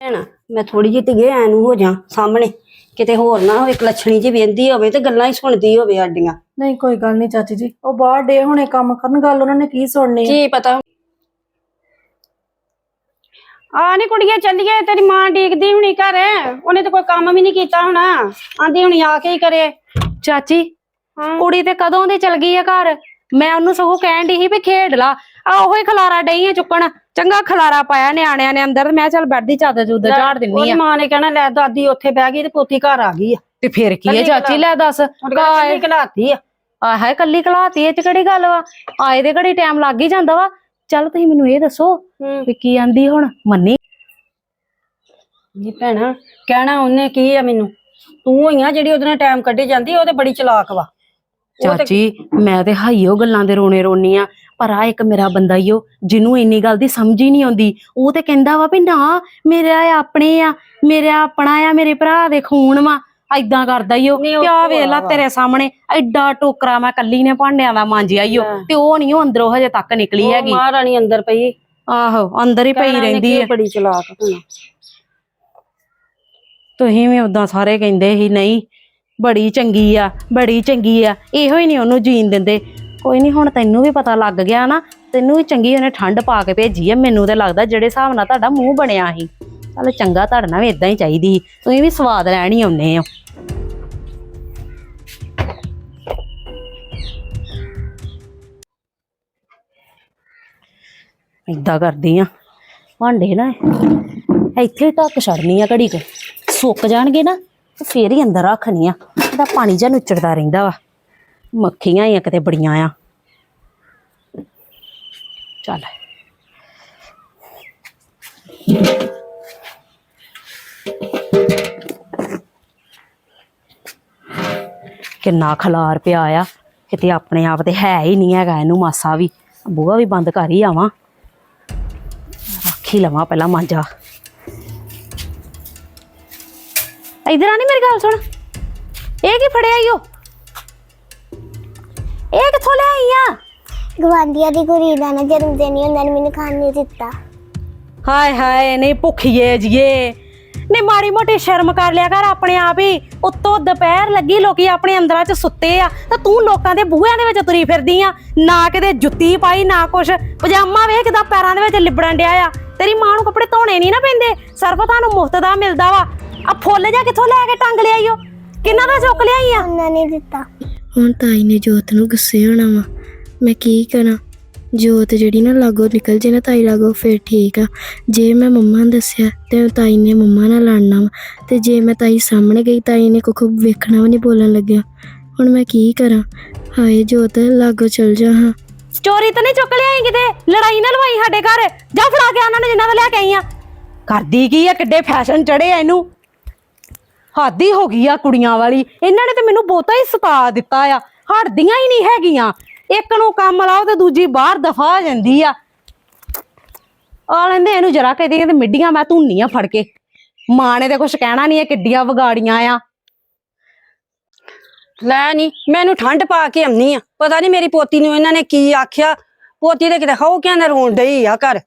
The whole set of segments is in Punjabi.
ਭੈਣਾ ਮੈਂ ਥੋੜੀ ਜਿਹੀ ਧੀਏ ਐ ਨੂੰ ਹੋ ਜਾ ਸਾਹਮਣੇ। ਕਿਤੇ ਹੋਰ ਨਾ ਹੋਵੇ ਕਲੱਛਣੀ ਜੀ ਵੇਂਦੀ ਹੋਵੇ ਤੇ ਗੱਲਾਂ ਹੀ ਸੁਣਦੀ ਹੋਵੇ ਸਾਡੀਆਂ। ਨਹੀਂ ਕੋਈ ਗੱਲ ਨਹੀਂ ਚਾਚੀ ਜੀ। ਉਹ ਬਾਹਰ ਡੇ ਹੁਣੇ ਕੰਮ ਕਰਨ ਗੱਲ ਉਹਨਾਂ ਨੇ ਕੀ ਸੁਣਨੀ ਕੀ ਪਤਾ? ਆ ਨੀ ਕੁੜੀਏ ਚੱਲੀਏ ਤੇਰੀ ਮਾਂ ਡੀਕਦੀ ਹੁਣੀ ਘਰ। ਉਹਨੇ ਤਾਂ ਕੋਈ ਕੰਮ ਵੀ ਨਹੀਂ ਕੀਤਾ ਹੋਣਾ। ਆਂਦੀ ਹੁਣੀ ਆ ਕੇ ਹੀ ਕਰੇ। ਚਾਚੀ ਕੁੜੀ ਤੇ ਕਦੋਂ ਦੀ ਚਲ ਗਈ ਆ ਘਰ? ਮੈਂ ਉਹਨੂੰ ਸਗੋਂ ਕਹਿਣ ਦੀ ਸੀ ਵੀ ਖੇਡ ਲਾ। ਆ ਉਹੋ ਹੀ ਖਲਾਰਾ ਡਈ ਆ ਚੁੱਕਣ। ਚੰਗਾ ਖਲਾਰਾ ਪਾਇਆ ਨਿਆਣਿਆਂ ਨੇ ਅੰਦਰ ਮੈਂ ਚੱਲ ਬੈਠ ਦੀ ਚਾਦਰ ਚੂਦਰ ਝਾੜ ਦਿੰਨੀ ਉਹਦੀ ਆ। ਮਾਂ ਨੇ ਕਹਿਣਾ ਲੈ ਦਾਦੀ ਉੱਥੇ ਬਹਿ ਗਈ ਤੇ ਪੋਤੀ ਘਰ ਆ ਗਈ ਆ। ਤੇ ਫਿਰ ਕੀ ਕੱਲੀ ਚਾਚੀ ਲੈ ਦੱਸ। ਕੱਲੀ ਘਲਾਤੀ ਆ। ਆਹ ਹੈ ਕੱਲੀ ਕਲਾਤੀ ਇਹ ਚ ਕਿਹੜੀ ਗੱਲ ਵਾ? ਆਏ ਦੇ ਘੜੀ ਟਾਈਮ ਲੱਗ ਹੀ ਜਾਂਦਾ ਵਾ। ਚੱਲ ਤੁਸੀਂ ਮੈਨੂੰ ਇਹ ਦੱਸੋ ਵੀ ਕੀ ਆਂਦੀ ਹੁਣ ਮੰਨੀ? ਨਹੀਂ ਭੈਣਾ ਕਹਿਣਾ ਉਹਨੇ ਕੀ ਆ ਮੈਨੂੰ? ਤੂੰ ਹੋਈ ਆ ਜਿਹੜੀ ਉਹਦੇ ਨਾਲ ਟਾਈਮ ਕੱਢੀ ਜਾਂਦੀ ਉਹ ਤੇ ਬੜੀ ਚਲਾਕ ਵਾ। ਚਾਚੀ ਮੈਂ ਤੇ ਹਾਈਓ ਗੱਲਾਂ ਦੇ ਰੋਣੇ ਰੋਨੀ ਆ। ਪਰ ਆ ਇੱਕ ਮੇਰਾ ਬੰਦਾ ਈ ਓ ਜਿਹਨੂੰ ਇੰਨੀ ਗੱਲ ਦੀ ਸਮਝ ਹੀ ਨਹੀਂ ਆਉਂਦੀ। ਉਹ ਤੇ ਕਹਿੰਦਾ ਵਾ ਵੀ ਨਾ ਮੇਰੇ ਆ ਆਪਣੇ ਆ ਮੇਰਾ ਆਪਣਾ ਆ ਮੇਰੇ ਭਰਾ ਦੇ ਖੂਨ ਵਾ। ਐਦਾਂ ਕਰਦਾ ਈ ਉਹ ਉਹ ਕਿਆ ਵੇਖ ਲਾ ਭੋਲਾ ਤੇਰੇ ਸਾਹਮਣੇ ਐਡਾ ਟੋਕਰਾ ਮੈਂ ਕੱਲੀ ਨੇ ਭਾਂਡਿਆਂ ਦਾ ਮਾਂਜਿਆ ਈ ਲੈ। ਤੇ ਉਹ ਨਹੀਂ ਉਹ ਅੰਦਰੋਂ ਹਜੇ ਤੱਕ ਨਿਕਲੀ ਉਹ ਹੈਗੀ। ਮਹਾਰਾਣੀ ਅੰਦਰ ਪਈ। ਆਹੋ ਅੰਦਰ ਹੀ ਪਈ ਰਹਿੰਦੀ ਆ। ਬੜੀ ਚਲਾਕ ਤੁਸੀਂ ਵੀ ਉਦਾਂ ਸਾਰੇ ਕਹਿੰਦੇ ਸੀ ਨਹੀਂ ਬੜੀ ਚੰਗੀ ਆ ਬੜੀ ਚੰਗੀ ਆ। ਇਹੋ ਹੀ ਨਹੀਂ ਉਹਨੂੰ ਜੀਣ ਦਿੰਦੇ। ਕੋਈ ਨਹੀਂ ਹੁਣ ਤੈਨੂੰ ਵੀ ਪਤਾ ਲੱਗ ਗਿਆ ਨਾ, ਤੈਨੂੰ ਵੀ ਚੰਗੀ ਉਹਨੇ ਠੰਡ ਪਾ ਕੇ ਭੇਜੀ ਆ, ਮੈਨੂੰ ਤੇ ਲੱਗਦਾ ਜਿਹੜੇ ਹਿਸਾਬ ਨਾਲ ਤੁਹਾਡਾ ਮੂੰਹ ਬਣਿਆ ਸੀ। ਚੱਲ ਚੰਗਾ ਤੁਹਾਡਾ ਨਾਲ ਵੀ ਇਦਾਂ ਹੀ ਚਾਹੀਦੀ ਸੀ। ਤੁਸੀਂ ਵੀ ਸਵਾਦ ਲੈਣ ਹੀ ਆਉਨੇ ਹੋ। ਏਦਾਂ ਕਰਦੀ ਆ, ਭਾਂਡੇ ਨਾ ਇੱਥੇ ਹੀ ਢੱਕ ਛੱਡਨੀ ਆ ਘੜੀ ਕੁ। ਸੁੱਕ ਜਾਣਗੇ ਨਾ, ਤੇ ਫੇਰ ਹੀ ਅੰਦਰ ਰੱਖਣੀ ਆ ਇਹਦਾ ਪਾਣੀ ਜਾਂ ਨੁੱਚੜਦਾ ਰਹਿੰਦਾ ਵਾ। ਮੱਖੀਆਂ ਹੀ ਆ ਕਿਤੇ ਬੜੀਆਂ ਆ। ਚੱਲ। ਕਿੰਨਾ ਖਲਾਰ ਪਿਆ ਆ। ਕਿਤੇ ਆਪਣੇ ਆਪ ਤੇ ਹੈ ਹੀ ਨਹੀਂ ਹੈਗਾ ਇਹਨੂੰ ਮਾਸਾ ਵੀ। ਬੂਹਾ ਵੀ ਬੰਦ ਕਰ ਹੀ ਆਵਾਂ। ਰੱਖ ਹੀ ਲਵਾਂ ਪਹਿਲਾਂ ਮਾਂਜਾ। ਇਧਰ ਆ ਨੀ ਮੇਰੀ ਗੱਲ ਸੁਣ। ਇਹ ਕੀ ਫੜਿਆ ਈਓ ਇਹ ਕਿੱਥੋਂ ਲੈ ਆਈ ਆ। ਗਵਾਂਡੀਆਂ ਦੀ ਕੁੜੀ ਦਾ ਨਾ ਜਨਮ ਦਿਨ ਹੀ ਉਹਨਾਂ ਨੇ ਮੈਨੂੰ ਖਾਣ ਨਹੀਂ ਦਿੱਤਾ। ਹਾਏ ਹਾਏ ਨਹੀਂ ਭੁੱਖੀਏ ਜੀਏ। ਨੇ ਮਾੜੀ ਮੋਟੀ ਸ਼ਰਮ ਕਰ ਲਿਆ ਕਰ ਆਪਣੇ ਆਪ ਹੀ। ਉੱਤੋਂ ਦੁਪਹਿਰ ਲੱਗੀ ਲੋਕੀ ਆਪਣੇ ਅੰਦਰਾਂ 'ਚ ਸੁੱਤੇ ਆ। ਤਾਂ ਤੂੰ ਲੋਕਾਂ ਦੇ ਬੂਹਿਆਂ ਦੇ ਵਿੱਚ ਤੁਰੀ ਫਿਰਦੀ ਆ। ਨਾ ਕਿਤੇ ਜੁੱਤੀ ਪਾਈ ਨਾ ਕੁਛ। ਪਜਾਮਾ ਵੇਖ ਕਿਦਾਂ ਪੈਰਾਂ ਦੇ ਵਿੱਚ ਲਿਬੜਨ ਡਿਆ ਆ। ਤੇਰੀ ਮਾਂ ਨੂੰ ਕੱਪੜੇ ਧੋਣੇ ਨਹੀਂ ਨਾ ਪੈਂਦੇ। ਸਰਫ ਤੁਹਾਨੂੰ ਮੁਫਤ ਦਾ ਮਿਲਦਾ ਵਾ। ਆ ਫੁੱਲ ਜਾ ਕਿੱਥੋਂ ਲੈ ਕੇ ਟੰਗ ਲਿਆਈ ਓ? ਕਿੰਨਾ ਦਾ ਚੁੱਕ ਲਿਆਈ ਆ? ਉਹਨਾਂ ਨੇ ਦਿੱਤਾ। ਹੁਣ ਤਾਈ ਨੇ ਜੋਤ ਨੂੰ ਗੁੱਸੇ ਹੋਣਾ ਵਾ। ਮੈਂ ਕੀ ਕਰਾਂ? ਜੋਤ ਜਿਹੜੀ ਨਾ ਲਾਗੋ ਨਿਕਲ ਜੇ ਨਾ ਤਾਈ ਲਾਗੋ ਫਿਰ ਠੀਕ ਆ। ਜੇ ਮੈਂ ਮੰਮਾ ਨੂੰ ਦੱਸਿਆ ਤੇ ਤਾਈ ਨੇ ਮੰਮਾ ਨਾਲ ਲੜਨਾ ਵਾ। ਤੇ ਜੇ ਮੈਂ ਤਾਈ ਸਾਹਮਣੇ ਗਈ ਤਾਈ ਨੇ ਕੁੱਖ ਵੇਖਣਾ ਵੀ ਨਹੀਂ ਬੋਲਣ ਲੱਗਿਆ। ਹੁਣ ਮੈਂ ਕੀ ਕਰਾਂ? ਹਾਏ ਜੋਤ ਲਾਗੋ ਚਲ ਜਾ ਹਾਂ। ਚੋਰੀ ਤਾਂ ਨਹੀਂ ਚੁੱਕ ਲਿਆਈ ਕਿਤੇ? ਲੜਾਈ ਨਾ ਲਵਾਈ ਸਾਡੇ ਘਰ। ਜਾ ਫੜਾ ਕੇ ਉਹਨਾਂ ਨੇ ਜਿੰਨਾ ਦਾ ਲੈ ਕੇ ਆਈ ਆ। ਕਰਦੀ ਕੀ ਆ? ਕਿੱਡੇ ਫੈਸ਼ਨ ਚੜੇ ਆ ਇਹਨੂੰ। ਹਾਦੀ ਹੋ ਗਈ ਆ ਕੁੜੀਆਂ ਵਾਲੀ। ਇਹਨਾਂ ਨੇ ਤੇ ਮੈਨੂੰ ਬਹੁਤਾ ਹੀ ਸਤਾ ਦਿੱਤਾ ਆ। ਹਟਦੀਆਂ ਹੀ ਨਹੀਂ ਹੈਗੀਆਂ। ਇੱਕ ਨੂੰ ਕੰਮ ਲਾਓ ਤੇ ਦੂਜੀ ਬਾਹਰ ਦਫਾ ਹੋ ਜਾਂਦੀ ਆ। ਆ ਲੈਂਦੇ ਇਹਨੂੰ ਜਰਾ ਕਹਿੰਦੀ ਤੇ ਮਿੱਡੀਆਂ ਮੈਂ ਧੁੰਨੀਆਂ ਫੜ ਕੇ। ਮਾਂ ਨੇ ਤੇ ਕੁਛ ਕਹਿਣਾ ਨਹੀਂ, ਇਹ ਕਿੱਡੀਆਂ ਵਿਗਾੜੀਆਂ ਆ। ਲੈ ਨਹੀਂ ਮੈਨੂੰ ਠੰਡ ਪਾ ਕੇ ਆਉਣੀ ਆ। ਪਤਾ ਨਹੀਂ ਮੇਰੀ ਪੋਤੀ ਨੂੰ ਇਹਨਾਂ ਨੇ ਕੀ ਆਖਿਆ। ਪੋਤੀ ਦੇ ਕਿਤੇ ਹੋ ਕਿਆਂ ਰੋਣ ਡਈ ਆ ਘਰ।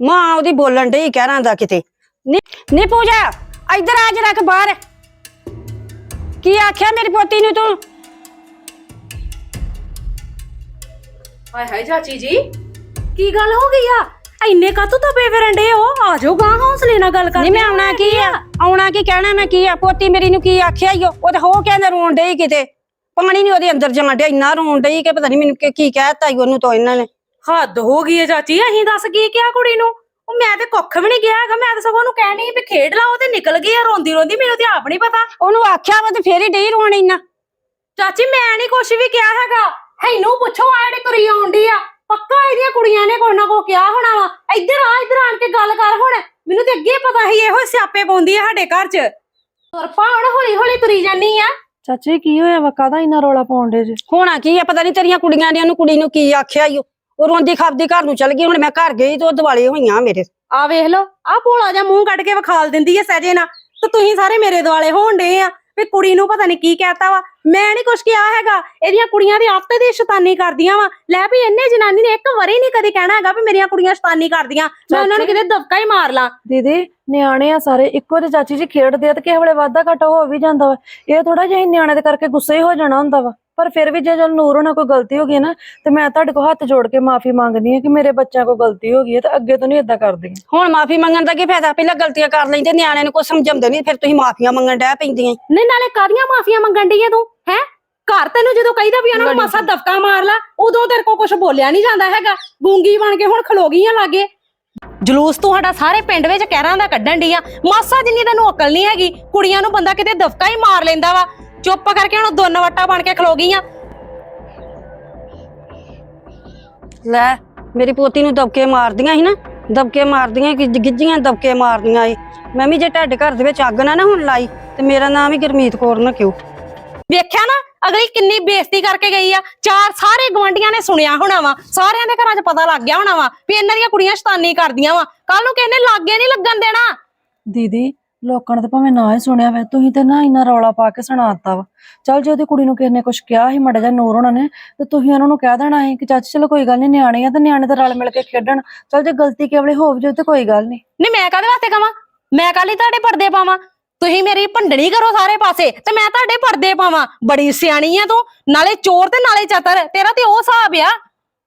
ਮਾਂ ਉਹਦੀ ਬੋਲਣ ਡਈ ਕਹਿਰਾਂ ਦਾ ਕਿਤੇ। ਨੀ ਨੀ ਪੂਜਾ। ਇੱਧਰ ਆ ਜਰਾ ਕੇ ਬਾਹਰ। ਕੀ ਆਖਿਆ ਮੇਰੀ ਪੋਤੀ ਨੂੰ ਤੂੰ? ਹਾਏ ਹਾਏ ਚਾਚੀ ਜੀ ਕੀ ਗੱਲ ਹੋ ਗਈ ਆ? ਇੰਨੇ ਕਾਤੋਂ ਤਪੇ ਫਿਰਨ ਡੇ ਹੋ? ਆ ਜਾਓ ਗਾਂ ਹੌਸਲੇ ਨਾਲ ਗੱਲ ਕਰ ਨਹੀਂ ਮੈਂ ਆਉਣਾ ਕੀ ਆ? ਆਉਣਾ ਕੀ ਕਹਿਣਾ ਮੈਂ ਕੀ ਆ? ਪੋਤੀ ਮੇਰੀ ਨੂੰ ਕੀ ਆਖਿਆ ਈਓ ਉਹ ਤਾਂ ਹੋ ਕਹਿੰਦਾ ਰੋਣ ਡਈ ਕਿਤੇ। ਪਾਣੀ ਨਹੀਂ ਉਹਦੇ ਅੰਦਰ ਜਾਣ ਡਿਆ ਇੰਨਾ ਰੋਣ ਡਈ ਕਿ ਪਤਾ ਨਹੀਂ ਮੈਨੂੰ ਕੀ- ਕੀ ਕਹਿਤਾ ਈ ਉਹਨੂੰ ਤਾਂ ਇਹਨਾਂ ਨੇ। ਹੱਦ ਹੋ ਗਈ ਹੈ ਚਾਚੀ ਅਹੀਂ ਦੱਸ ਕੀ ਕਿਹਾ ਕੁੜੀ ਨੂੰ? ਉਹ ਮੈਂ ਤੇ ਕੁੱਖ ਵੀ ਨਹੀਂ ਗਿਆ ਹੈਗਾ ਮੈਂ ਤਾਂ ਸਗੋਂ ਉਹਨੂੰ ਕਹਿਣੀ ਵੀ ਖੇਡ ਲਾ ਉਹ ਤੇ ਨਿਕਲ ਗਈ ਆ ਰੋਂਦੀ ਰੋਂਦੀ ਮੈਨੂੰ ਤੇ ਆਪ ਨਹੀਂ ਪਤਾ। ਉਹਨੂੰ ਆਖਿਆ ਵਾ ਤੇ ਫੇਰ ਹੀ ਡਈ ਰੋਣ ਇੰਨਾ। ਚਾਚੀ ਮੈਂ ਨਹੀਂ ਕੁਛ ਵੀ ਕਿਹਾ ਹੈਗਾ। ਹੈਨੂੰ ਪੁੱਛੋ ਆ ਜਿਹੜੀ ਤੁਰੀ ਆਉਂਦੀ ਆ ਪੱਕਾ ਇਹਦੀਆਂ ਕੁੜੀਆਂ ਨੇ ਕੋਈ ਨਾ ਕੋ ਕਿਹਾ ਹੋਣਾ ਵਾ। ਇੱਧਰ ਆ ਇੱਧਰ ਆਣ ਕੇ ਗੱਲ ਕਰ ਹੁਣ। ਮੈਨੂੰ ਤੇ ਅੱਗੇ ਪਤਾ ਸੀ ਇਹੋ ਸਿਆਪੇ ਪਾਉਂਦੀ ਆ ਸਾਡੇ ਘਰ 'ਚ। ਤੁਰ ਪਾ ਹੁਣ ਹੌਲੀ ਹੌਲੀ ਤੁਰੀ ਜਾਨੀ ਆ। ਚਾਚੀ ਕੀ ਹੋਇਆ ਵਾ? ਕਾਹਦਾ ਇੰਨਾ ਰੋਲਾ ਪਾਉਣ ਡੇ ਜੇ? ਹੋਣਾ ਕੀ ਆ ਪਤਾ ਨਹੀਂ ਤੇਰੀਆਂ ਕੁੜੀਆਂ ਨੇ ਉਹਨੂੰ ਕੁੜੀ ਨੂੰ ਕੀ ਆਖਿਆ ਈ ਓ। ਉਹ ਰੋਂਦੀ ਖਾਪਦੀ ਘਰ ਨੂੰ ਚਲ ਗਈ ਹੁਣ ਮੈਂ ਘਰ ਗਈ ਤੇ ਉਹ ਦਿਵਾਲੇ ਹੋਈਆਂ ਮੇਰੇ। ਆ ਵੇਖ ਲਓ ਆ ਭੋਲਾ ਜਿਹਾ ਮੂੰਹ ਕੱਢ ਕੇ ਵਿਖਾਲ ਦਿੰਦੀ ਐ ਸਹਜੇ ਨਾ ਤੇ ਤੁਸੀਂ ਸਾਰੇ ਮੇਰੇ ਦੁਆਲੇ ਹੋਣ ਡੇ ਆ ਵੀ ਕੁੜੀ ਨੂੰ ਪਤਾ ਨਹੀਂ ਕੀ ਕਹਿਤਾ ਵਾ। ਮੈਂ ਨਹੀਂ ਕੁਛ ਕਿਹਾ ਹੈਗਾ ਇਹਦੀਆਂ ਕੁੜੀਆਂ ਦੀ ਆਪਤੇ ਦੀ ਸ਼ੈਤਾਨੀ ਕਰਦੀਆਂ ਵਾ। ਲੈ ਵੀ ਇੰਨੇ ਜਨਾਨੀ ਨੇ ਇੱਕ ਵਾਰੀ ਨਹੀਂ ਕਦੀ ਕਹਿਣਾ ਹੈਗਾ ਵੀ ਮੇਰੀਆਂ ਕੁੜੀਆਂ ਸ਼ੈਤਾਨੀ ਕਰਦੀਆਂ। ਮੈਂ ਉਹਨਾਂ ਨੂੰ। ਕਿਤੇ ਦਬਕਾ ਹੀ ਮਾਰ ਲਾਂ। ਦੀਦੀ ਨਿਆਣੇ ਆ ਸਾਰੇ ਇੱਕੋ ਜਿਹੇ ਚਾਚੀ ਜੀ ਖੇਡਦੇ ਆ ਤੇ ਕਿਸੇ ਵੇਲੇ ਵਾਧਾ ਘਾਟਾ ਹੋ ਵੀ ਜਾਂਦਾ ਵਾ। ਇਹ ਥੋੜਾ ਜਿਹਾ ਹੀ ਨਿਆਣੇ ਦੇ ਕਰਕੇ ਗੁੱਸੇ ਹੀ ਹੋ ਜਾਣਾ ਹੁੰਦਾ ਵਾ। ਪਰ ਫਿਰ ਵੀ ਜੇ ਚਲ ਨੂਰ ਹੋਣਾ ਕੋਈ ਗਲਤੀ ਹੋ ਗਈ ਨਾ ਤੇ ਮੈਂ ਤੁਹਾਡੇ ਕੋਲ ਹੱਥ ਜੋੜ ਕੇ ਮਾਫੀ ਮੰਗਦੀ ਹਾਂ ਕਿ ਮੇਰੇ ਬੱਚਿਆਂ ਕੋਲ ਗਲਤੀ ਹੋ ਗਈ ਹੈ ਤੇ ਅੱਗੇ ਤੋਂ ਨਹੀਂ ਇਦਾਂ ਕਰਦੀ। ਹੁਣ ਮਾਫੀ ਮੰਗਣ ਦਾ ਕੀ ਫਾਇਦਾ? ਪਹਿਲਾਂ ਗਲਤੀਆਂ ਕਰ ਲੈਂਦੇ ਨਿਆਣਿਆਂ ਨੂੰ ਕੋਈ ਸਮਝਾਉਂਦੇ ਨਹੀਂ ਫਿਰ ਤੁਸੀਂ ਮਾਫੀਆਂ ਮੰਗਣ ਡੈ ਪੈਂਦੀਆਂ। ਨਹੀਂ ਨਾਲੇ ਕਾਦੀਆਂ ਮਾਫੀਆਂ ਮੰਗਣ ਡਈ ਆ ਤੂੰ ਹੈ? ਘਰ ਤੈਨੂੰ ਜਦੋਂ ਕਹੀਦਾ ਵੀ ਉਹਨਾਂ ਨੂੰ ਮਾਸਾ ਦਬਕਾ ਮਾਰ ਲਾ ਉਦੋਂ ਤੇਰੇ ਕੋਲ ਕੁਝ ਬੋਲਿਆ ਨਹੀਂ ਜਾਂਦਾ ਹੈਗਾ। ਗੂੰਗੀ ਬਣ ਕੇ ਹੁਣ ਖਲੋ ਗਈਆਂ ਲਾਗੇ। ਜਲੂਸ ਤੁਹਾਡਾ ਸਾਰੇ ਪਿੰਡ ਵਿੱਚ ਕਹਿਰਾਂ ਦਾ ਕੱਢਣ ਡਈ ਆ। ਮਾਸਾ ਜਿੰਨੀ ਤੈਨੂੰ ਅਕਲ ਨਹੀਂ ਹੈਗੀ ਕੁੜੀਆਂ ਨੂੰ ਬੰਦਾ ਕਿਤੇ ਦਬਕਾ ਹੀ ਮਾਰ ਲੈਂਦਾ ਵਾ। ਚੁੱਪ ਕਰਕੇ ਹੁਣ ਦੋਨ ਵਟਾ ਬਣ ਕੇ ਖਲੋ ਗਈਆਂ। ਲੈ ਮੇਰੀ ਪੋਤੀ ਨੂੰ ਦਬਕੇ ਮਾਰਦੀਆਂ ਸੀ ਨਾ ਦਬਕੇ ਮਾਰਦੀਆਂ ਕਿ ਗਿੱਜੀਆਂ ਦਬਕੇ ਮਾਰਦੀਆਂ ਏ ਮੈਂ ਵੀ ਜੇ ਤੁਹਾਡੇ ਘਰ ਦੇ ਵਿੱਚ ਅੱਗ ਨਾ ਨਾ ਹੁਣ ਲਾਈ ਤੇ ਮੇਰਾ ਨਾਮ ਹੀ ਗੁਰਮੀਤ ਕੌਰ ਨਾ ਕਿਉਂ? ਵੇਖਿਆ ਨਾ ਅਗਲੀ ਕਿੰਨੀ ਬੇਇੱਜ਼ਤੀ ਕਰਕੇ ਗਈ ਆ। ਚਾਰ ਸਾਰੇ ਗਵਾਂਢੀਆਂ ਨੇ ਸੁਣਿਆ ਹੋਣਾ ਵਾ ਸਾਰਿਆਂ ਦੇ ਘਰਾਂ 'ਚ ਪਤਾ ਲੱਗ ਗਿਆ ਹੋਣਾ ਵਾ ਵੀ ਇਹਨਾਂ ਦੀਆਂ ਕੁੜੀਆਂ ਸ਼ੈਤਾਨੀ ਕਰਦੀਆਂ ਵਾ। ਕੱਲ ਨੂੰ ਕਿਸੇ ਨੇ ਲਾਗੇ ਨਹੀਂ ਲੱਗਣ ਦੇਣਾ। ਦੀਦੀ ਲੋਕਾਂ ਨੇ ਤਾਂ ਭਾਵੇਂ ਨਾ ਹੀ ਸੁਣਿਆ ਵੇ, ਤੁਸੀਂ ਤੇ ਨਾ ਇੰਨਾ ਰੌਲਾ ਪਾ ਕੇ ਸੁਣਾਤਾ ਵਾ। ਚਲ ਜੇ ਉਹਦੀ ਕੁੜੀ ਨੂੰ ਕਿਸੇ ਨੇ ਕੁਝ ਕਿਹਾ ਸੀ, ਮੜਾ ਜਾਂ ਨੂਰ ਹੋਣਾ ਨੇ, ਤੇ ਤੁਸੀਂ ਉਹਨਾਂ ਨੂੰ ਕਹਿ ਦੇਣਾ ਸੀ ਕਿ ਚਾਚੀ, ਚਲੋ ਕੋਈ ਗੱਲ ਨਹੀਂ ਨਿਆਣੇ ਆ ਤੇ ਨਿਆਣੇ ਤੇ ਰਲ ਮਿਲ ਕੇ ਖੇਡਣ। ਚਲ ਜੇ ਗਲਤੀ ਕੇਵਲੇ ਹੋ ਵੀ ਤੇ ਕੋਈ ਗੱਲ ਨਹੀਂ ਨਹੀਂ ਮੈਂ ਕਾਹਦੇ ਵਾਸਤੇ ਕਵਾਂ? ਮੈਂ ਕਾਲੀ ਤੁਹਾਡੇ ਪਰਦੇ ਪਾਵਾਂ? ਤੁਸੀਂ ਮੇਰੀ ਭੰਡਣੀ ਕਰੋ ਸਾਰੇ ਪਾਸੇ, ਤੇ ਮੈਂ ਤੁਹਾਡੇ ਪਰਦੇ ਪਾਵਾਂ। ਬੜੀ ਸਿਆਣੀ ਆ ਤੂੰ, ਨਾਲੇ ਚੋਰ ਤੇ ਨਾਲੇ ਚਤਰ, ਤੇਰਾ ਤੇ ਉਹ ਹਿਸਾਬ ਆ।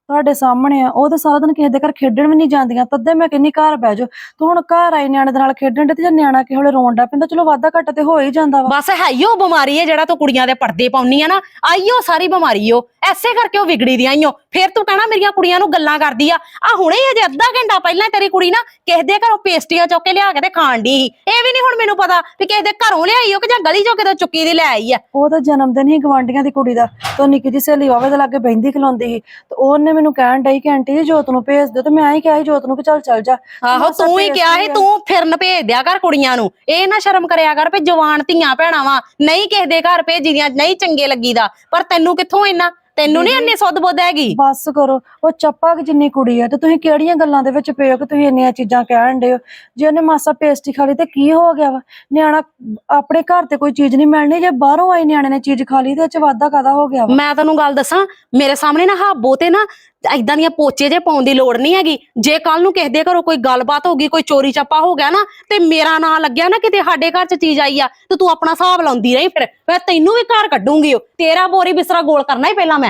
ਤੁਹਾਡੇ ਸਾਹਮਣੇ ਆ ਉਹ ਤਾਂ ਸਾਰਾ ਦਿਨ ਕਿਸੇ ਦੇ ਘਰ ਖੇਡਣ ਵੀ ਨਹੀਂ ਜਾਂਦੀਆਂ ਤਦੇ ਮੈਂ ਕਹਿੰਨੀ ਘਰ ਬਹਿ ਜਾਓ। ਤੂੰ ਹੁਣ ਘਰ ਆਈ ਨਿਆਣੇ ਦੇ ਨਾਲ ਖੇਡਣ ਦੇ ਤੇ ਜੇ ਨਿਆਣਾ ਕਿਸੇ ਵੇਲੇ ਰੋਣ ਡਿਆ ਪੈਂਦਾ ਚਲੋ ਵਾਧਾ ਘੱਟ ਤੇ ਹੋ ਹੀ ਜਾਂਦਾ ਵਾ। ਬਸ ਹੈ ਹੀ ਉਹ ਬਿਮਾਰੀ ਹੈ ਜਿਹੜਾ ਤੂੰ ਕੁੜੀਆਂ ਦੇ ਪਰਦੇ ਪਾਉਣੀ ਆ ਨਾ ਆਈਓ ਸਾਰੀ ਬਿਮਾਰੀ ਓ ਐਸੇ ਕਰਕੇ ਉਹ ਵਿਗੜੀ ਦੀਆਂ ਆਈਓ ਫੇਰ ਤੂੰ ਕਹਿਣਾ ਮੇਰੀਆਂ ਕੁੜੀਆਂ ਨੂੰ ਗੱਲਾਂ ਕਰਦੀ ਆ ਆ ਹੁਣੇ ਹੀ ਅਜੇ ਅੱਧਾ ਘੰਟਾ ਪਹਿਲਾਂ ਤੇਰੀ ਕੁੜੀ ਨਾ ਕਿਸੇ ਦੇ ਘਰੋਂ ਪੇਸਟੀਆਂ ਚੁੱਕ ਕੇ ਲਿਆ ਕੇ ਤੇ ਖਾਣ ਦੀ ਇਹ ਵੀ ਨਹੀਂ ਹੁਣ ਮੈਨੂੰ ਪਤਾ ਵੀ ਕਿਸੇ ਦੇ ਘਰੋਂ ਲਿਆਈ ਓ ਕਿ ਜਾਂ ਗਲੀ ਚੋਂ ਕਿਤੋਂ ਚੁੱਕੀ ਦੀ ਲੈ ਆਈ ਆ। ਉਹ ਤਾਂ ਜਨਮ ਦਿਨ ਹੀ ਗਵਾਂਢੀਆਂ ਦੀ ਕੁੜੀ ਦਾ ਤੇ ਨਿੱਕੀ ਜਿਹੀ ਸਹੇਲੀ ਵਾਵੇ ਦੇ ਲਾਗੇ ਬਹਿੰਦੀ ਖਲੋਂਦੀ ਸੀ ਤੇ ਉਹਨੇ ਮੈਨੂੰ ਕਹਿਣ ਡਈ ਕਿ ਆਂਟੀ ਜੀ ਜੋਤ ਨੂੰ ਭੇਜ ਦਿਓ ਤੇ ਮੈਂ ਹੀ ਕਿਹਾ ਸੀ ਜੋਤ ਨੂੰ ਕਿ ਚੱਲ ਚੱਲ ਜਾ। ਆਹੋ ਤੂੰ ਹੀ ਕਿਹਾ ਸੀ। ਤੂੰ ਫਿਰਨ ਭੇਜ ਦਿਆ ਕਰ ਕੁੜੀਆਂ ਨੂੰ। ਇਹ ਨਾ ਸ਼ਰਮ ਕਰਿਆ ਕਰ ਵੀ ਜਵਾਨ ਧੀਆਂ ਭੈਣਾਂ ਵਾ। ਨਹੀਂ ਕਿਸੇ ਦੇ ਘਰ ਭੇਜੀਆਂ ਨਹੀਂ ਚੰਗੇ ਲੱਗੀਦਾ। ਪਰ ਤੈਨੂੰ ਕਿੱਥੋਂ ਇੰਨਾ? ਤੈਨੂੰ ਨਹੀਂ। ਇੰਨੀ ਸੁੱਧ ਬੁੱਧ ਹੈਗੀ? ਬਸ ਕਰੋ। ਉਹ ਚੱਪਾ ਕਿ ਜਿੰਨੀ ਕੁੜੀ ਆ ਤੇ ਤੁਸੀਂ ਕਿਹੜੀਆਂ ਗੱਲਾਂ ਦੇ ਵਿੱਚ ਪਏ ਹੋ ਕਿ ਤੁਸੀਂ ਇੰਨੀਆਂ ਚੀਜ਼ਾਂ ਕਹਿਣ ਡਏ ਹੋ? ਜੇ ਉਹਨੇ ਮਾਸਾ ਪੇਸਟੀ ਖਾ ਲਈ ਤੇ ਕੀ ਹੋ ਗਿਆ ਵਾ? ਨਿਆਣਾ ਆਪਣੇ ਘਰ ਤੇ ਕੋਈ ਚੀਜ਼ ਨਹੀਂ ਮਿਲਣੀ ਜੇ ਬਾਹਰੋਂ ਆਈ ਨਿਆਣੇ ਨੇ ਚੀਜ਼ ਖਾ ਲਈ ਤੇ ਚ ਵਾਧਾ ਕਾਦਾ ਹੋ ਗਿਆ ਵਾ? ਮੈਂ ਤੈਨੂੰ ਗੱਲ ਦੱਸਾਂ ਮੇਰੇ ਸਾਹਮਣੇ ਨਾ ਹਾਬੋ ਤੇ ਨਾ ਐਦਾਂ ਦੀਆਂ ਪੋਚੇ ਜੇ ਪਾਉਣ ਦੀ ਲੋੜ ਨਹੀਂ ਹੈਗੀ। ਜੇ ਕੱਲ ਨੂੰ ਕਿਸੇ ਦੇ ਘਰੋਂ ਕੋਈ ਗੱਲਬਾਤ ਹੋ ਗਈ ਕੋਈ ਚੋਰੀ ਚੱਪਾ ਹੋ ਗਿਆ ਨਾ ਤੇ ਮੇਰਾ ਨਾਂ ਲੱਗਿਆ ਨਾ ਕਿਤੇ ਸਾਡੇ ਘਰ 'ਚ ਚੀਜ਼ ਆਈ ਆ ਤੇ ਤੂੰ ਆਪਣਾ ਹਿਸਾਬ ਲਾਉਂਦੀ ਰਹੀ ਫਿਰ। ਮੈਂ ਤੈਨੂੰ ਵੀ ਘਰ ਕੱਢੂੰਗੀ ਓ। ਤੇਰਾ ਬੋਰੀ ਬਿਸਤਰਾ ਗੋਲ ਕਰਨਾ ਹੀ ਪਹਿਲਾਂ ਮੈਂ।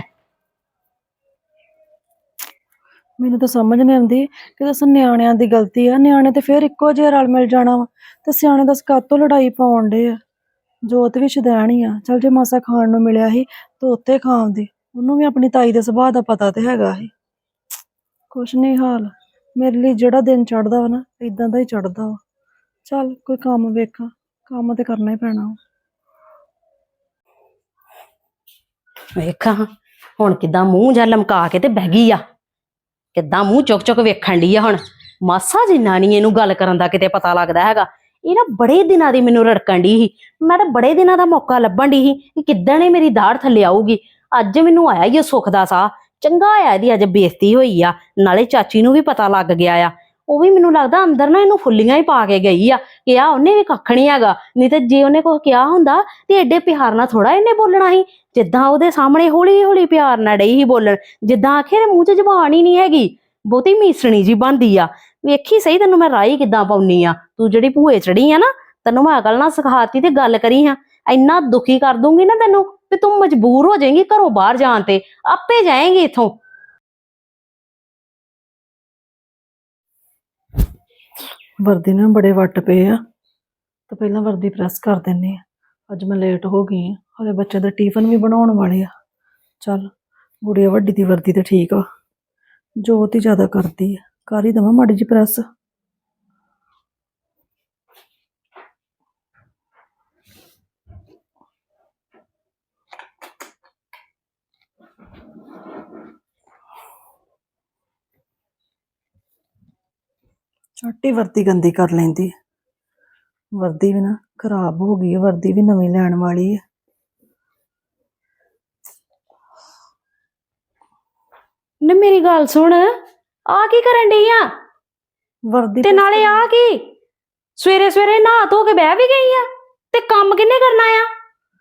ਮੈਨੂੰ ਤਾਂ ਸਮਝ ਨਹੀਂ ਆਉਂਦੀ ਕਿ ਦੱਸ ਨਿਆਣਿਆਂ ਦੀ ਗਲਤੀ ਆ। ਨਿਆਣੇ ਤੇ ਫੇਰ ਇੱਕੋ ਜਿਹੇ ਰਲ ਮਿਲ ਜਾਣਾ ਵਾ ਤੇ ਸਿਆਣੇ ਦੱਸ ਕਾਤੋਂ ਲੜਾਈ ਪਾਉਣ ਡੇ ਆ? ਜੋਤ ਵੀ ਸ਼ੁਦੈਣ ਹੀ ਆ। ਚਲ ਜੇ ਮਾਸਾ ਖਾਣ ਨੂੰ ਮਿਲਿਆ ਸੀ ਤਾਂ ਉੱਤੇ ਖਾਂਦੀ। ਉਹਨੂੰ ਵੀ ਆਪਣੀ ਤਾਈ ਦੇ ਸੁਭਾਅ ਦਾ ਪਤਾ ਤੇ ਹੈਗਾ ਸੀ। ਕੁਛ ਨਹੀਂ ਹਾਲ। ਮੇਰੇ ਲਈ ਜਿਹੜਾ ਦਿਨ ਚੜਦਾ ਵਾ ਨਾ ਇਦਾਂ ਦਾ ਹੀ ਚੜਦਾ ਵਾ। ਚੱਲ ਕੋਈ ਕੰਮ ਵੇਖਾਂ। ਕੰਮ ਤੇ ਕਰਨਾ ਹੀ ਪੈਣਾ ਵੇਖਾਂ ਹੁਣ ਕਿਦਾਂ ਮੂੰਹ ਜਾਂ ਲਮਕਾ ਕੇ ਤੇ ਬਹਿ ਗਈ ਆ। ਕਿੱਦਾਂ ਮੂੰਹ ਚੁੱਕ ਚੁੱਕ ਵੇਖਣ ਡਈ ਆ ਹੁਣ? ਮਾਸਾ ਜਿੰਨਾ ਨੀ ਇਹਨੂੰ ਗੱਲ ਕਰਨ ਦਾ ਕਿਤੇ ਪਤਾ ਲੱਗਦਾ ਹੈਗਾ। ਇਹ ਨਾ ਬੜੇ ਦਿਨਾਂ ਦੀ ਮੈਨੂੰ ਰੜਕਣ ਡਈ ਸੀ। ਮੈਂ ਤਾਂ ਬੜੇ ਦਿਨਾਂ ਦਾ ਮੌਕਾ ਲੱਭਣ ਡਈ ਸੀ ਕਿ ਕਿੱਦਾਂ ਇਹ ਮੇਰੀ ਦਾੜ ਥੱਲੇ ਆਊਗੀ। ਅੱਜ ਮੈਨੂੰ ਆਇਆ ਹੀ ਸੁੱਖ ਦਾ ਸਾਹ। ਚੰਗਾ ਆਇਆ ਇਹਦੀ ਅੱਜ ਬੇਇੱਜ਼ਤੀ ਹੋਈ ਆ। ਨਾਲੇ ਚਾਚੀ ਨੂੰ ਵੀ ਪਤਾ ਲੱਗ ਗਿਆ ਆ। ਉਹ ਵੀ ਮੈਨੂੰ ਲੱਗਦਾ ਅੰਦਰ ਨਾ ਇਹਨੂੰ ਫੁੱਲੀਆਂ ਹੀ ਪਾ ਕੇ ਗਈ ਆ ਕਿ ਆ ਉਹਨੇ ਵੀ ਕੱਖ ਨਹੀਂ ਹੈਗਾ, ਨਹੀਂ ਤੇ ਜੇ ਉਹਨੇ ਕੁਝ ਕਿਹਾ ਹੁੰਦਾ ਤੇ ਐਡੇ ਪਿਆਰ ਨਾਲ ਥੋੜਾ ਇਹਨੇ ਬੋਲਣਾ ਸੀ, ਜਿੱਦਾਂ ਉਹਦੇ ਸਾਹਮਣੇ ਹੌਲੀ ਹੌਲੀ ਪਿਆਰ ਨਾਲ ਡਈ ਹੀ ਬੋਲਣ, ਜਿੱਦਾਂ ਆਖੇ ਮੂੰਹ 'ਚ ਜ਼ਬਾਨ ਹੀ ਨਹੀਂ ਹੈਗੀ, ਬਹੁਤੀ ਮੀਸਣੀ ਜੀ ਬੰਦੀ ਆ, ਵੇਖੀ ਸਹੀ ਤੈਨੂੰ ਮੈਂ ਰਾਈ ਕਿੱਦਾਂ ਪਾਉਣੀ ਆ, ਤੂੰ ਜਿਹੜੀ ਭੂਏ ਚੜੀ ਆ ਨਾ, ਤੈਨੂੰ ਮੈਂ ਅਕਲ ਨਾਲ ਸਿਖਾਤੀ ਤੇ ਗੱਲ ਕਰੀ ਹਾਂ, ਇੰਨਾ ਦੁਖੀ ਕਰ ਦੂੰਗੀ ਨਾ ਤੈਨੂੰ ਤੇ ਤੂੰ ਮਜਬੂਰ ਹੋ ਜਾਏਂਗੀ ਘਰੋਂ ਬਾਹਰ ਜਾਣ ਤੇ, ਆਪੇ ਜਾਏਂਗੀ ਇੱਥੋਂ ਵਰਦੀ ਨਾਲ ਬੜੇ ਵੱਟ ਪਏ ਆ। ਤਾਂ ਪਹਿਲਾਂ ਵਰਦੀ ਪ੍ਰੈਸ ਕਰ ਦਿੰਨੀ ਆ। ਅੱਜ ਮੈਂ ਲੇਟ ਹੋ ਗਈ ਆ। ਹਲੇ ਬੱਚੇ ਦਾ ਟਿਫਨ ਵੀ ਬਣਾਉਣ ਵਾਲੇ ਆ। ਚੱਲ, ਗੁੜੀਆ ਵੱਡੀ ਦੀ ਵਰਦੀ ਤਾਂ ਠੀਕ ਆ। ਜੋਤ ਹੀ ਜ਼ਿਆਦਾ ਕਰਦੀ ਆ। ਕਰ ਹੀ ਦਵਾਂ ਮਾੜੀ ਜੀ ਪ੍ਰੈਸ ਛੋਟੀ ਵਰਦੀ ਗੰਦੀ ਕਰ ਲੈਂਦੀ। ਵਰਦੀ ਵੀ ਨਾ ਖਰਾਬ ਹੋ ਗਈ ਹੈ ਵਰਦੀ ਵੀ ਨਵੀਂ ਲੈਣ ਵਾਲੀ ਹੈ। ਨੇ ਮੇਰੀ ਗੱਲ ਸੁਣ ਆ ਕੀ ਕਰਨ ਡਈ ਆ? ਵਰਦੀ ਤੇ ਨਾਲੇ ਆ ਕੀ? ਸਵੇਰੇ ਸਵੇਰੇ ਨਹਾ ਧੋ ਕੇ ਬਹਿ ਵੀ ਗਈ ਆ? ਤੇ ਕੰਮ ਕਿੰਨੇ ਕਰਨਾ ਆ?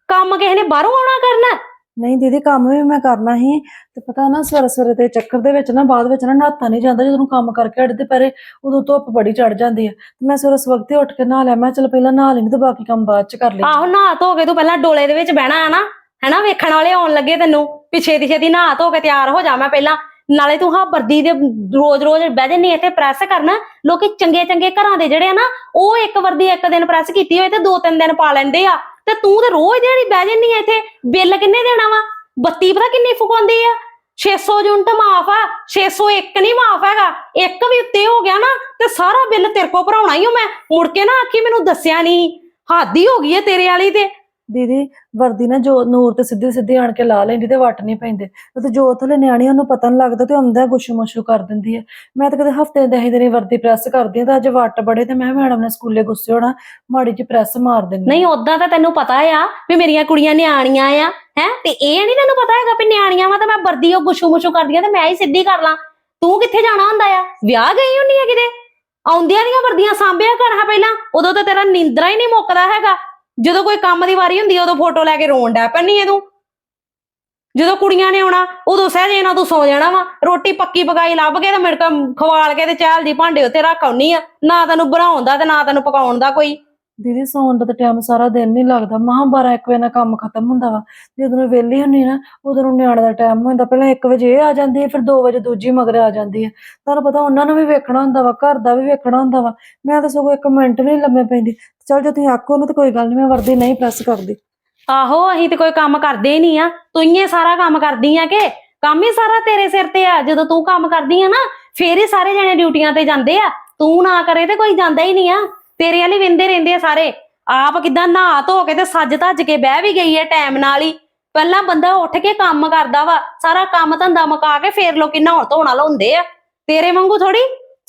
ਕੰਮ ਕਿਸੇ ਨੇ ਬਾਹਰੋਂ ਆਉਣਾ ਕਰਨਾ? ਨਹੀਂ ਦੀਦੀ, ਕੰਮ ਵੀ ਮੈਂ ਕਰਨਾ ਸੀ ਤੇ ਪਤਾ ਨਾ ਸਵੇਰੇ ਸਵੇਰੇ ਦੇ ਚੱਕਰ ਦੇ ਵਿੱਚ ਨਾ ਬਾਅਦ ਵਿੱਚ ਨਾ ਨਹਾਤਾ ਨਹੀਂ ਜਾਂਦਾ, ਜਦੋਂ ਕੰਮ ਕਰਕੇ ਹਟਦੇ ਪਰੇ ਉਦੋਂ ਧੁੱਪ ਬੜੀ ਚੜ ਜਾਂਦੀ ਹੈ ਤੇ ਮੈਂ ਸਵੇਰੇ ਸਵਖਤੇ ਉੱਠ ਕੇ ਨਹਾ ਲਿਆ, ਮੈਂ ਚਲ ਪਹਿਲਾਂ ਨਹਾ ਲੈਣੀ ਤੇ ਬਾਕੀ ਕੰਮ ਬਾਅਦ ਚ ਕਰ ਲਈ ਆਹੋ, ਨਹਾ ਧੋ ਕੇ ਤੂੰ ਪਹਿਲਾਂ ਡੋਲੇ ਦੇ ਵਿੱਚ ਬਹਿਣਾ ਹੈ ਨਾ, ਹੈਨਾ? ਵੇਖਣ ਵਾਲੇ ਆਉਣ ਲੱਗੇ ਤੈਨੂੰ ਪਿਛੇ ਦੀ ਛੇਤੀ ਨਹਾ ਧੋ ਕੇ ਤਿਆਰ ਹੋ ਜਾ ਮੈਂ ਪਹਿਲਾਂ। ਨਾਲੇ ਤੂੰ ਹਾਂ ਵਰਦੀ ਦੇ ਰੋਜ਼-ਰੋਜ਼ ਬਹਿ ਜੰਨੀ ਇੱਥੇ ਪ੍ਰੈਸ ਕਰਨਾ। ਲੋਕੀ ਚੰਗੇ-ਚੰਗੇ ਘਰਾਂ ਦੇ ਜਿਹੜੇ ਆ ਨਾ, ਉਹ ਇੱਕ ਵਰਦੀ ਇੱਕ ਦਿਨ ਪ੍ਰੈਸ ਕੀਤੀ ਹੋਏ ਤੇ ਦੋ ਤਿੰਨ ਦਿਨ ਪਾ ਲੈਂਦੇ ਆ। ਤੇ ਤੂੰ ਤੇ ਰੋਜ਼ ਜਿਹੜੀ ਬਹਿ ਜੰਨੀ ਆ ਇੱਥੇ, ਬਿੱਲ ਕਿੰਨੇ ਦੇਣਾ ਵਾ? ਬੱਤੀ ਪਤਾ ਕਿੰਨੀ ਫੁਕਾਉਂਦੀ ਆ? 600 ਯੂਨਿਟ ਮਾਫ ਆ 601 ਨਹੀਂ ਮਾਫ ਹੈਗਾ, ਇੱਕ ਵੀ ਉੱਤੇ ਹੋ ਗਿਆ ਨਾ, ਤੇ ਸਾਰਾ ਬਿੱਲ ਤੇਰੇ ਕੋ ਭਰਾਉਣਾ ਹੀ ਮੈਂ। ਮੁੜ ਕੇ ਨਾ ਆਖੀ ਮੈਨੂੰ ਦੱਸਿਆ ਨਹੀਂ। ਹਾਦੀ ਹੋ ਗਈ ਹੈ ਤੇਰੇ ਵਾਲੀ ਤੇ। ਦੀਦੀ, ਵਰਦੀ ਨਾ ਜੋ ਨੂਰ ਤੇ ਸਿੱਧੇ ਸਿੱਧੇ ਆਣ ਕੇ ਲਾ ਲੈਂਦੀ ਤੇ ਵੱਟ ਨਹੀਂ ਪੈਂਦੇ। ਤੇ ਜੋ ਥਲੇ ਨਿਆਣੀ ਉਹਨੂੰ ਪਤਾ ਨਹੀਂ ਲੱਗਦਾ ਤੇ ਆਉਂਦਾ ਗੁੱਸ਼ੂ ਮੁਸ਼ੂ ਕਰ ਦਿੰਦੀ ਹੈ ਮੈਂ ਤਾਂ ਕਦੇ ਹਫ਼ਤੇ ਦੇ ਦਿਨੀ ਵਰਦੀ ਪ੍ਰੈਸ ਕਰਦੀ ਹਾਂ ਤਾਂ ਅੱਜ ਵੱਟ ਬੜੇ ਤੇ ਮੈਂ ਮੈਡਮ ਨੇ ਸਕੂਲੇ ਗੁੱਸੇ ਹੋਣਾ, ਮਾੜੀ ਜਿਹੀ ਪ੍ਰੈਸ ਮਾਰ ਦਿੰਦੀ ਨਹੀਂ ਉਦਾਂ ਤਾਂ ਤੈਨੂੰ ਪਤਾ ਆ ਵੀ ਮੇਰੀਆਂ ਕੁੜੀਆਂ ਨਿਆਣੀਆਂ ਆ, ਹੈ? ਤੇ ਇਹ ਨਹੀਂ ਤੈਨੂੰ ਪਤਾ ਹੈਗਾ ਵੀ ਨਿਆਣੀਆਂ ਵਾ ਤਾਂ ਮੈਂ ਵਰਦੀ ਉਹ ਗੁੱਸ਼ੂ ਮੁਸ਼ੂ ਕਰਦੀਆਂ ਤੇ ਮੈਂ ਹੀ ਸਿੱਧੀ ਕਰ ਲਾਂ। ਤੂੰ ਕਿੱਥੇ ਜਾਣਾ ਹੁੰਦਾ ਆ? ਵਿਆਹ ਗਈ ਹੁੰਨੀ ਆ ਕਿਤੇ? ਆਉਂਦੀਆਂ ਦੀਆਂ ਵਰਦੀਆਂ ਸਾਂਭਿਆ ਕਰ ਹਾਂ ਪਹਿਲਾਂ, ਉਦੋਂ ਤਾਂ ਤੇਰਾ ਨਿੰਦਰਾ ਹੀ ਨਹੀਂ ਮੁੱਕਦਾ ਹੈਗਾ। ਜਦੋਂ ਕੋਈ ਕੰਮ ਦੀ ਵਾਰੀ ਹੁੰਦੀ ਆ, ਉਦੋਂ ਫੋਟੋ ਲੈ ਕੇ ਰੋਣ ਡੈ ਪੈਣੀ ਐ ਤੂੰ। ਜਦੋਂ ਕੁੜੀਆਂ ਨੇ ਆਉਣਾ ਉਦੋਂ ਸਹਜੇ ਨਾਲ ਤੂੰ ਸੌ ਜਾਣਾ ਵਾ। ਰੋਟੀ ਪੱਕੀ ਪਕਾਈ ਲੱਭ ਕੇ ਤੇ ਮੇਰੇ ਕੋਲ ਖਵਾਲ ਕੇ ਤੇ ਚਾਲ ਦੀ ਭਾਂਡੇ ਉੱਤੇ ਰੱਖ ਆਉਣੀ ਆ। ਨਾ ਤੈਨੂੰ ਬਣਾਉਣ ਦਾ ਤੇ ਨਾ ਤੈਨੂੰ ਪਕਾਉਣ ਦਾ ਕੋਈ। ਦੀਦੀ ਸੌਣ ਦਾ ਤਾਂ ਟਾਈਮ ਸਾਰਾ ਦਿਨ ਨਹੀਂ ਲੱਗਦਾ। ਮਹਾਂ 12 1 ਵਜੇ ਨਾਲ ਕੰਮ ਖਤਮ ਹੁੰਦਾ ਵਾ। ਜਦੋਂ ਮੈਂ ਵਿਹਲੀ ਹੁੰਨੀ ਨਾ, ਉਦੋਂ ਨੂੰ ਨਿਆਣੇ ਦਾ ਟਾਈਮ ਹੁੰਦਾ। ਪਹਿਲਾਂ 1 ਵਜੇ ਇਹ ਆ ਜਾਂਦੀ ਹੈ ਫਿਰ 2 ਵਜੇ ਦੂਜੀ ਮਗਰ ਆ ਜਾਂਦੀ ਹੈ ਤੁਹਾਨੂੰ ਪਤਾ ਉਹਨਾਂ ਨੂੰ ਵੀ ਵੇਖਣਾ ਹੁੰਦਾ ਵਾ, ਘਰ ਦਾ ਵੀ ਵੇਖਣਾ ਹੁੰਦਾ ਵਾ। ਮੈਂ ਤਾਂ ਸਗੋਂ ਇੱਕ ਮਿੰਟ ਵੀ ਨਹੀਂ ਲੰਮੇ ਪੈਂਦੀ। ਚਲ ਜੇ ਤੁਸੀਂ ਆਖੋ ਨੂੰ ਤਾਂ ਕੋਈ ਗੱਲ ਨਹੀਂ ਮੈਂ ਵਰਦੀ ਨਹੀਂ ਪ੍ਰੈਸ ਕਰਦੀ। ਆਹੋ, ਅਸੀਂ ਤੇ ਕੋਈ ਕੰਮ ਕਰਦੇ ਹੀ ਨਹੀਂ ਆ। ਤੂੰ ਹੀ ਸਾਰਾ ਕੰਮ ਕਰਦੀ ਆ ਕਿ? ਕੰਮ ਹੀ ਸਾਰਾ ਤੇਰੇ ਸਿਰ ਤੇ ਆ। ਜਦੋਂ ਤੂੰ ਕੰਮ ਕਰਦੀ ਆ ਨਾ, ਫੇਰ ਹੀ ਸਾਰੇ ਜਣੇ ਡਿਊਟੀਆਂ ਤੇ ਜਾਂਦੇ ਆ। ਤੂੰ ਨਾ ਕਰੇ ਤੇ ਕੋਈ ਜਾਂਦਾ ਹੀ ਨਹੀਂ ਆ। ਤੇਰੇ ਵਾਲੀ ਵਿੰਦੇ ਰਹਿੰਦੇ ਆ ਸਾਰੇ। ਆਪ ਕਿਦਾਂ ਨਹਾ ਧੋ ਕੇ ਤੇ ਸੱਜ ਧੱਜ ਕੇ ਬਹਿ ਵੀ ਗਈ ਐ ਟਾਈਮ ਨਾਲ ਹੀ। ਪਹਿਲਾਂ ਬੰਦਾ ਉੱਠ ਕੇ ਕੰਮ ਕਰਦਾ ਵਾ ਸਾਰਾ ਕੰਮ ਧੰਦਾ ਮੁਕਾ ਕੇ ਫੇਰ ਲੋਕੀ ਨਹਾਉਣ ਧੋਣਾ ਲਾਉਂਦੇ ਆ। ਤੇਰੇ ਵਾਂਗੂ ਥੋੜੀ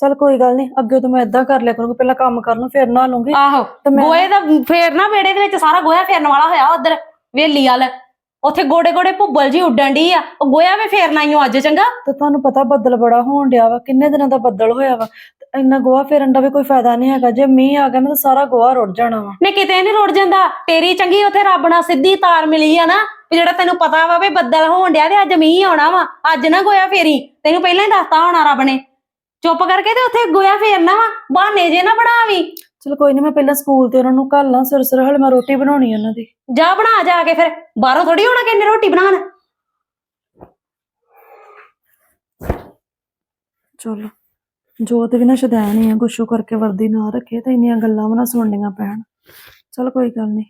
ਚਲ ਕੋਈ ਗੱਲ ਨਹੀਂ ਅੱਗੇ ਤੋਂ ਮੈਂ ਇਦਾਂ ਕਰ ਲਿਆ ਕਰੂੰਗੀ ਪਹਿਲਾਂ ਕੰਮ ਕਰ ਲੂੰ ਫਿਰ ਨਹਾ ਲੂੰਗੀ। ਆਹੋ ਤੇ ਮੈਂ ਗੋਏ ਦਾ ਫੇਰ ਨਾ ਵੇੜੇ ਦੇ ਵਿੱਚ ਸਾਰਾ ਗੋਇਆ ਫੇਰਨ ਵਾਲਾ ਹੋਇਆ ਉਧਰ ਵੇਲੀ ਵਾਲ। ਉੱਥੇ ਗੋੜੇ ਗੋੜੇ ਭੁੱਬਲ ਜੀ ਉੱਡਣ ਡਈ ਆ। ਉਹ ਗੋਇਆ ਵੀ ਫੇਰਨਾ ਹੀ ਅੱਜ ਚੰਗਾ। ਤੇ ਤੁਹਾਨੂੰ ਪਤਾ ਬੱਦਲ ਬੜਾ ਹੋਣ ਡਿਆ ਵਾ ਕਿੰਨੇ ਦਿਨਾਂ ਦਾ ਬੱਦਲ ਹੋਇਆ ਵਾ। ਇੰਨਾ ਗੋਹਾ ਫੇਰਨ ਦਾ ਵੀ ਕੋਈ ਫਾਇਦਾ ਨਹੀਂ ਹੈਗਾ। ਜੇ ਮੀਂਹ ਆ ਗਿਆ ਨਾ ਤਾਂ ਸਾਰਾ ਗੋਹਾ ਰੁੜ ਜਾਣਾ ਵਾ। ਨੇ ਕਿਤੇ ਨਹੀਂ ਰੁੜ ਜਾਂਦਾ। ਤੇਰੀ ਚੰਗੀ ਉੱਥੇ ਰੱਬ ਨਾਲ ਸਿੱਧੀ ਤਾਰ ਮਿਲੀ ਆ ਨਾ ਵੀ ਜਿਹੜਾ ਤੈਨੂੰ ਪਤਾ ਵਾ ਵੀ ਬੱਦਲ ਹੋਣ ਡਿਆ ਤੇ ਅੱਜ ਮੀਂਹ ਆਉਣਾ ਵਾ। ਅੱਜ ਨਾ ਗੋਇਆ ਫੇਰੀ। ਤੈਨੂੰ ਪਹਿਲਾਂ ਹੀ ਦੱਸਤਾ ਹੋਣਾ ਰੱਬ ਨੇ। ਚੁੱਪ ਕਰਕੇ ਤੇ ਉੱਥੇ ਗੋਇਆ ਫੇਰਨਾ ਵਾ। ਬਹਾਨੇ ਜੇ ਨਾ ਬਣਾਵੀ ਚਲ ਕੋਈ ਨਹੀਂ ਮੈਂ ਪਹਿਲਾਂ ਸਕੂਲ ਤੇ ਉਹਨਾਂ ਨੂੰ ਘੱਲਾਂ ਸਿਰ ਸਿਰ ਹਲੇ ਮੈਂ ਰੋਟੀ ਬਣਾਉਣੀ ਉਹਨਾਂ ਦੀ। ਜਾ ਬਣਾ ਜਾ ਕੇ ਫਿਰ। ਬਾਹਰੋਂ ਥੋੜੀ ਹੋਣਾ ਕਿੰਨੇ ਰੋਟੀ ਬਣਾਉਣ? ਚਲੋ। ਜੋਤ ਵੀ ਨਾ ਸ਼ਦੈਨ ਹੀ ਆ, ਗੁੱਸੂ ਕਰਕੇ ਵਰਦੀ ਨਾ ਰੱਖੇ ਤਾਂ ਇੰਨੀਆਂ ਗੱਲਾਂ ਵੀ ਨਾ ਸੁਣਨੀਆਂ ਪੈਣ। ਚਲ ਕੋਈ ਗੱਲ ਨਹੀਂ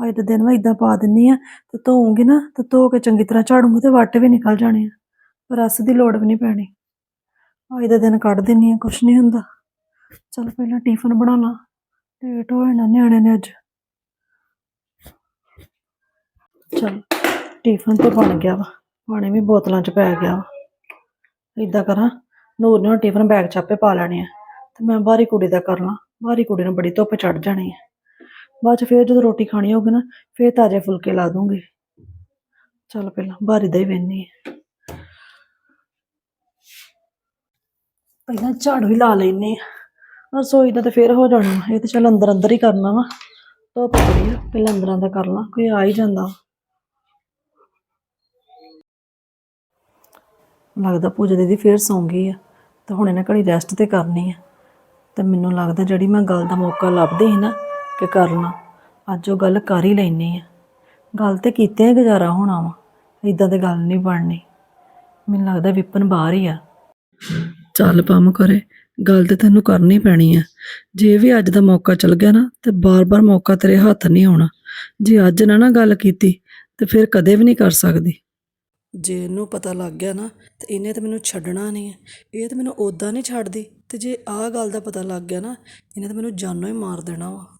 ਅੱਜ ਦੇ ਦਿਨ ਮੈਂ ਇਦਾਂ ਪਾ ਦਿੰਨੀ ਆ, ਤੇ ਧੋਉਂਗੀ ਨਾ, ਤੇ ਧੋ ਕੇ ਚੰਗੀ ਤਰ੍ਹਾਂ ਝਾੜੂਗੀ ਤੇ ਵੱਟ ਵੀ ਨਿਕਲ ਜਾਣੇ ਆ, ਪਰ ਰਸ ਦੀ ਲੋੜ ਵੀ ਨਹੀਂ ਪੈਣੀ। ਅੱਜ ਦੇ ਦਿਨ ਕੱਢ ਦਿੰਨੀ ਆ, ਕੁਛ ਨਹੀਂ ਹੁੰਦਾ। ਚਲ ਪਹਿਲਾਂ ਟਿਫਨ ਬਣਾ ਲਾ, ਲੇਟ ਹੋਏ ਨਾ ਨਿਆਣੇ ਨੇ ਅੱਜ। ਚਲ, ਟਿਫਨ ਤੇ ਬਣ ਗਿਆ ਵਾ, ਪਾਣੀ ਵੀ ਬੋਤਲਾਂ 'ਚ ਪੈ ਗਿਆ ਵਾ। ਇਦਾਂ ਕਰਾਂ ਨੂਰ ਨੇ ਹੁਣ ਟਿਫਨ ਬੈਗ ਚਾਪੇ ਪਾ ਲੈਣੇ ਆ। ਤੇ ਮੈਂ ਬਾਹਰੀ ਕੁੜੀ ਦਾ ਕਰ ਲਾਂ। ਬਾਹਰੀ ਕੁੜੀ ਨੂੰ ਬੜੀ ਧੁੱਪ ਚੜ ਜਾਣੀ ਹੈ ਬਾਅਦ 'ਚ ਫੇਰ ਜਦੋਂ ਰੋਟੀ ਖਾਣੀ ਹੋਊਗੀ ਨਾ, ਫੇਰ ਤਾਜ਼ੇ ਫੁਲਕੇ ਲਾ ਦੂੰਗੀ। ਚੱਲ ਪਹਿਲਾਂ ਬਾਹਰੀ ਦਾ ਹੀ ਵੇਨੀ ਹੈ ਪਹਿਲਾਂ ਝਾੜੂ ਹੀ ਲਾ ਲੈਨੇ ਆ। ਰਸੋਈ ਦਾ ਤਾਂ ਫੇਰ ਹੋ ਜਾਣਾ ਵਾ। ਇਹ ਤਾਂ ਚੱਲ ਅੰਦਰ ਅੰਦਰ ਹੀ ਕਰਨਾ ਵਾ। ਧੁੱਪ ਬੜੀ ਆ, ਪਹਿਲਾਂ ਅੰਦਰਾਂ ਦਾ ਕਰ ਲਾਂ। ਕੋਈ ਆ ਹੀ ਜਾਂਦਾ ਲੱਗਦਾ ਪੂਜਾ ਦੀਦੀ ਫੇਰ ਸੌਂ ਗਈ ਆ। ਤਾਂ ਹੁਣ ਇਹਨਾਂ ਘੜੀ ਰੈਸਟ ਤੇ ਕਰਨੀ ਆ। ਤੇ ਮੈਨੂੰ ਲੱਗਦਾ ਜਿਹੜੀ ਮੈਂ ਗੱਲ ਦਾ ਮੌਕਾ ਲੱਭਦੀ ਸੀ ਨਾ ਕਿ ਕਰ ਲਾਂ ਅੱਜ ਉਹ ਗੱਲ ਕਰ ਹੀ ਲੈਣੀ ਆ। ਗੱਲ ਤੇ ਕੀਤੇ ਹੀ ਗੁਜ਼ਾਰਾ ਹੋਣਾ ਵਾ ਇਦਾਂ ਤੇ ਗੱਲ ਨਹੀਂ ਬਣਨੀ। ਮੈਨੂੰ ਲੱਗਦਾ ਵਿਪਨ ਬਾਹਰ ਹੀ ਆ। ਚੱਲ ਪੰਮ ਕਰੇ, ਗੱਲ ਤੇ ਤੈਨੂੰ ਕਰਨੀ ਪੈਣੀ ਆ। ਜੇ ਵੀ ਅੱਜ ਦਾ ਮੌਕਾ ਚਲ ਗਿਆ ਨਾ, ਤੇ ਬਾਰ-ਬਾਰ ਮੌਕਾ ਤੇਰੇ ਹੱਥ ਨਹੀਂ ਆਉਣਾ। ਜੇ ਅੱਜ ਨਾ ਨਾ ਗੱਲ ਕੀਤੀ, ਤੇ ਫਿਰ ਕਦੇ ਵੀ ਨਹੀਂ ਕਰ ਸਕਦੀ। ਜੇ ਇਹਨੂੰ ਪਤਾ ਲੱਗ ਗਿਆ ਨਾ, ਤਾਂ ਇਹਨੇ ਤਾਂ ਮੈਨੂੰ ਛੱਡਣਾ ਨਹੀਂ ਹੈ। ਇਹ ਤਾਂ ਮੈਨੂੰ ਉੱਦਾਂ ਨਹੀਂ ਛੱਡਦੀ ਅਤੇ ਜੇ ਆਹ ਗੱਲ ਦਾ ਪਤਾ ਲੱਗ ਗਿਆ ਨਾ, ਇਹਨੇ ਤਾਂ ਮੈਨੂੰ ਜਾਨੋਂ ਹੀ ਮਾਰ ਦੇਣਾ ਵਾ।